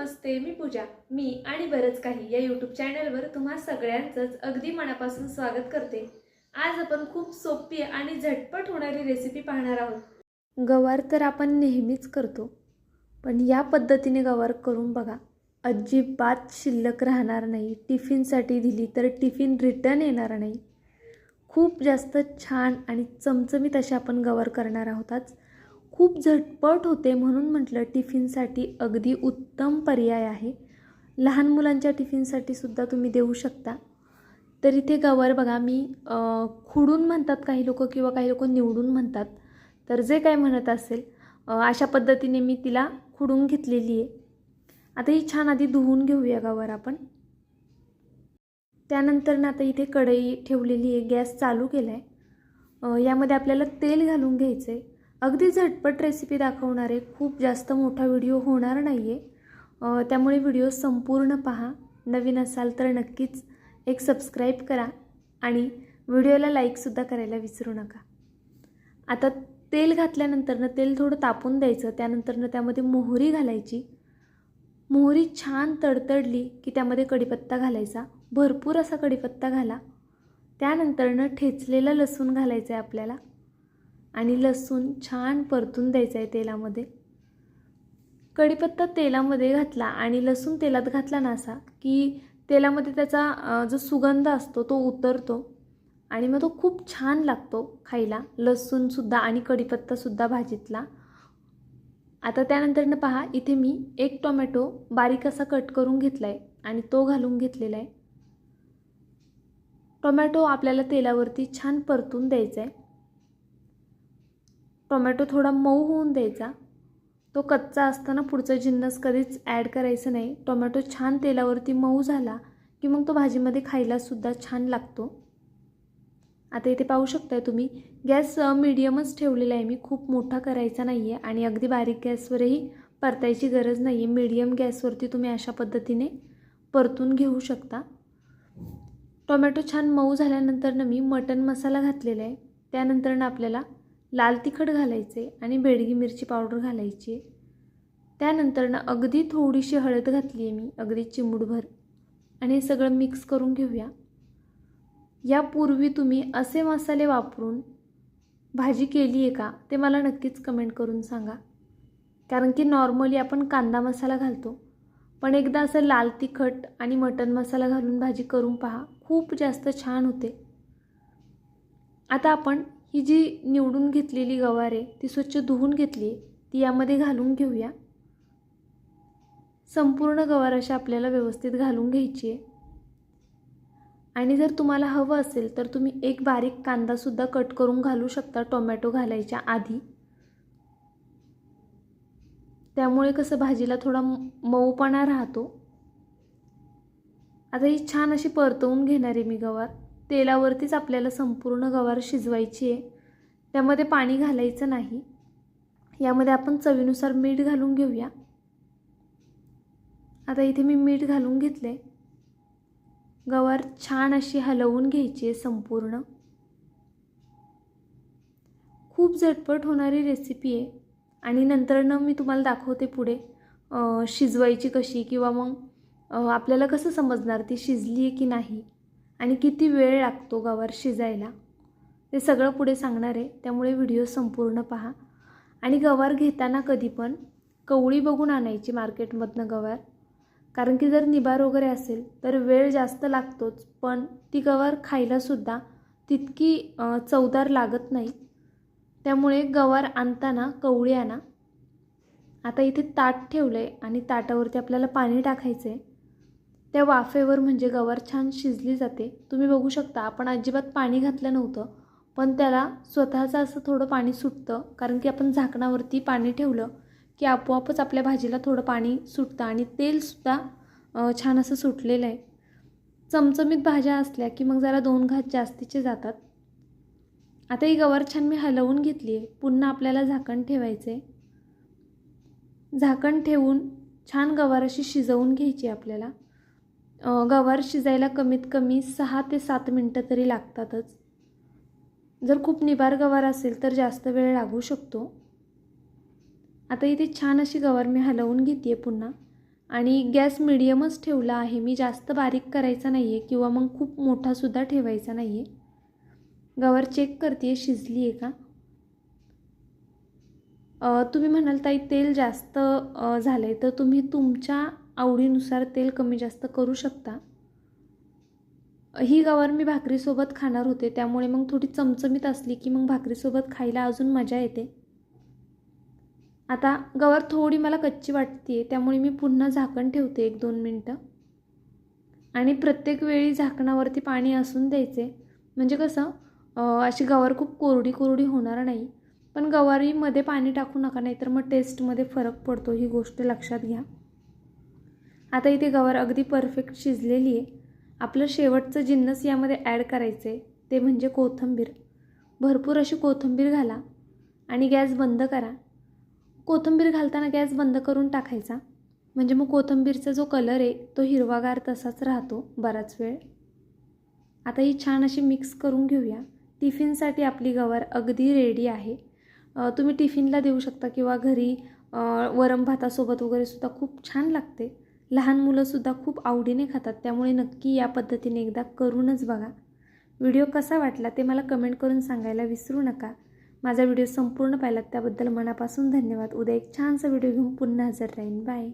नमस्ते मी पूजा. मी आणि बरंच काही या यूट्यूब चॅनलवर तुम्हा सगळ्यांचंच अगदी मनापासून स्वागत करते. आज आपण खूप सोपी आणि झटपट होणारी रेसिपी पाहणार आहोत. गवार तर आपण नेहमीच करतो पण या पद्धतीने गवार करून बघा. अजिबात शिल्लक राहणार नाही टिफिनसाठी दिली तर टिफिन रिटर्न येणार नाही. खूप जास्त छान आणि चमचमीत अशा आपण गवार करणार आहोत आज खूप झटपट होते म्हणून म्हटलं टिफिनसाठी अगदी उत्तम पर्याय आहे. लहान मुलांच्या टिफिनसाठी सुद्धा तुम्ही देऊ शकता. तर इथे गवर बघा मी खुडून म्हणतात काही लोक किंवा काही लोक निवडून म्हणतात. तर जे काय म्हणत असेल अशा पद्धतीने मी तिला खुडून घेतलेली आहे. आता ही छान आधी धुवून घेऊया गवर आपण. त्यानंतर ना आता इथे कढई ठेवलेली आहे गॅस चालू केला आहे यामध्ये आपल्याला तेल घालून घ्यायचं आहे अगदी झटपट रेसिपी दाखवणारे खूप जास्त मोठा व्हिडिओ होणार नाही आहे त्यामुळे व्हिडिओ संपूर्ण पहा. नवीन असाल तर नक्कीच एक सबस्क्राईब करा आणि व्हिडिओला लाईकसुद्धा करायला विसरू नका. आता तेल घातल्यानंतरनं तेल थोडं तापून द्यायचं त्यानंतरनं त्यामध्ये मोहरी घालायची. मोहरी छान तडतडली की त्यामध्ये कढीपत्ता घालायचा. भरपूर असा कढीपत्ता घाला. त्यानंतरनं ठेचलेलं लसूण घालायचं आहे आपल्याला. आणि लसूण छान परतून द्यायचं आहे तेलामध्ये. कढीपत्ता तेलामध्ये घातला आणि लसूण तेलात घातला ना असा की तेलामध्ये त्याचा जो सुगंध असतो तो उतरतो आणि मग तो खूप छान लागतो खायला. लसूणसुद्धा आणि कढीपत्तासुद्धा भाजीतला. आता त्यानंतरनं पहा इथे मी एक टोमॅटो बारीक असा कट करून घेतला आहे आणि तो घालून घेतलेला आहे. टोमॅटो आपल्याला तेलावरती छान परतून द्यायचा आहे टोमॅटो थोडा मऊ होऊन द्यायचा. तो कच्चा असताना पुढचं जिन्नस कधीच ॲड करायचं नाही. टोमॅटो छान तेलावरती मऊ झाला की मग तो भाजीमध्ये खायलासुद्धा छान लागतो. आता इथे पाहू शकताय तुम्ही गॅस मिडियमच ठेवलेला आहे मी. खूप मोठा करायचा नाही आहे आणि अगदी बारीक गॅसवरही परतायची गरज नाही आहे मीडियम गॅसवरती तुम्ही अशा पद्धतीने परतून घेऊ शकता. टोमॅटो छान मऊ झाल्यानंतरनं मी मटन मसाला घातलेला आहे. त्यानंतरनं आपल्याला लाल तिखट घालायचे आणि बेडगी मिरची पावडर घालायची. त्यानंतरनं अगदी थोडीशी हळद घातली आहे मी अगदी चिमूटभर. आणि हे सगळं मिक्स करून घेऊया. यापूर्वी तुम्ही असे मसाले वापरून भाजी केली आहे का ते मला नक्कीच कमेंट करून सांगा. कारण की नॉर्मली आपण कांदा मसाला घालतो पण एकदा असं लाल तिखट आणि मटन मसाला घालून भाजी करून पहा खूप जास्त छान होते. आता आपण ही जी निवडून घेतलेली गवार आहे ती स्वच्छ धुवून घेतली आहे ती यामध्ये घालून घेऊया. संपूर्ण गवार अशा आपल्याला व्यवस्थित घालून घ्यायची आहे. आणि जर तुम्हाला हवं असेल तर तुम्ही एक बारीक कांदासुद्धा कट करून घालू शकता टोमॅटो घालायच्या आधी. त्यामुळे कसं भाजीला थोडा मऊपणा राहतो. आता ही छान अशी परतवून घेणार आहे मी गवार. तेलावरतीच आपल्याला संपूर्ण गवार शिजवायची आहे. त्यामध्ये पाणी घालायचं नाही. यामध्ये आपण चवीनुसार मीठ घालून घेऊया. आता इथे मी मीठ घालून घेतले गवार छान अशी हलवून घ्यायची आहे संपूर्ण. खूप झटपट होणारी रेसिपी आहे. आणि नंतरनं मी तुम्हाला दाखवते पुढे शिजवायची कशी किंवा मग आपल्याला कसं समजणार ती शिजली आहे की नाही. आणि किती वेळ लागतो गवार शिजायला? ते सगळं पुढे सांगणार आहे. त्यामुळे व्हिडिओ संपूर्ण पहा. आणि गवार घेताना कधी पण कवळी बघून आणायची मार्केटमधनं गवार. कारण की जर निबार वगैरे असेल तर वेळ जास्त लागतोच. पण ती गवार खायलासुद्धा तितकी चवदार लागत नाही. त्यामुळे गवार आणताना कवळी आणा. आता इथे ताट ठेवलं आहे आणि ताटावरती आपल्याला पाणी टाकायचं आहे त्या वाफेवर म्हणजे गवार छान शिजली जाते. तुम्ही बघू शकता आपण अजिबात पाणी घातलं नव्हतं पण त्याला स्वतःचं असं थोडं पाणी सुटतं कारण की आपण झाकणावरती पाणी ठेवलं की आपोआपच आपल्या भाजीला थोडं पाणी सुटतं आणि तेलसुद्धा छान असं सुटलेलं आहे. चमचमीत भाज्या असल्या की मग जरा दोन घात जास्तीचे जातात. आता ही गवार छान मी हलवून घेतली आहे. पुन्हा आपल्याला झाकण ठेवायचं आहे झाकण ठेवून छान गवार अशी शिजवून घ्यायची आपल्याला. गवार शिजायला कमीत कमी सहा ते सात मिनटं तरी लागतातच. जर खूप निबार गवार असेल तर जास्त वेळ लागू शकतो. आता इथे छान अशी गवार मी हलवून घेते पुन्हा. आणि गॅस मिडियमच ठेवला आहे. मी जास्त बारीक करायचा नाही आहे किंवा मग खूप मोठासुद्धा ठेवायचा नाही आहे गवार चेक करते आहे शिजली आहे का तुम्ही म्हणाल ताई तेल जास्त झालं आहे तर तुम्ही तुमच्या आवडीनुसार तेल कमी जास्त करू शकता. ही गवार मी भाकरीसोबत खाणार होते त्यामुळे मग थोडी चमचमीत असली की मग भाकरीसोबत खायला अजून मजा येते. आता गवार थोडी मला कच्ची वाटते त्यामुळे मी पुन्हा झाकण ठेवते एक दोन मिनटं. आणि प्रत्येक वेळी झाकणावरती पाणी असून द्यायचे. म्हणजे कसं अशी गवार खूप कोरडी कोरडी होणार नाही. पण गवारीमध्ये पाणी टाकू नका नाहीतर मग टेस्टमध्ये फरक पडतो ही गोष्ट लक्षात घ्या. आता इथे गवार अगदी परफेक्ट शिजलेली आहे. आपलं शेवटचं जिन्नस यामध्ये ॲड करायचं आहे ते म्हणजे कोथिंबीर. भरपूर अशी कोथिंबीर घाला आणि गॅस बंद करा. कोथिंबीर घालताना गॅस बंद करून टाकायचा. म्हणजे मग कोथिंबीरचा जो कलर आहे तो हिरवागार तसाच राहतो बराच वेळ. आता ही छान अशी मिक्स करून घेऊया. टिफिनसाठी आपली गवार अगदी रेडी आहे. तुम्ही टिफिनला देऊ शकता किंवा घरी वरम भातासोबत वगैरे सुद्धा खूप छान लागते. लहान मुलंसुद्धा खूप आवडीने खातात त्यामुळे नक्की या पद्धतीने एकदा करूनच बघा. व्हिडिओ कसा वाटला ते मला कमेंट करून सांगायला विसरू नका. माझा व्हिडिओ संपूर्ण पाहिलात त्याबद्दल मनापासून धन्यवाद. उद्या एक छानसा व्हिडिओ घेऊन पुन्हा हजर राहीन. बाय.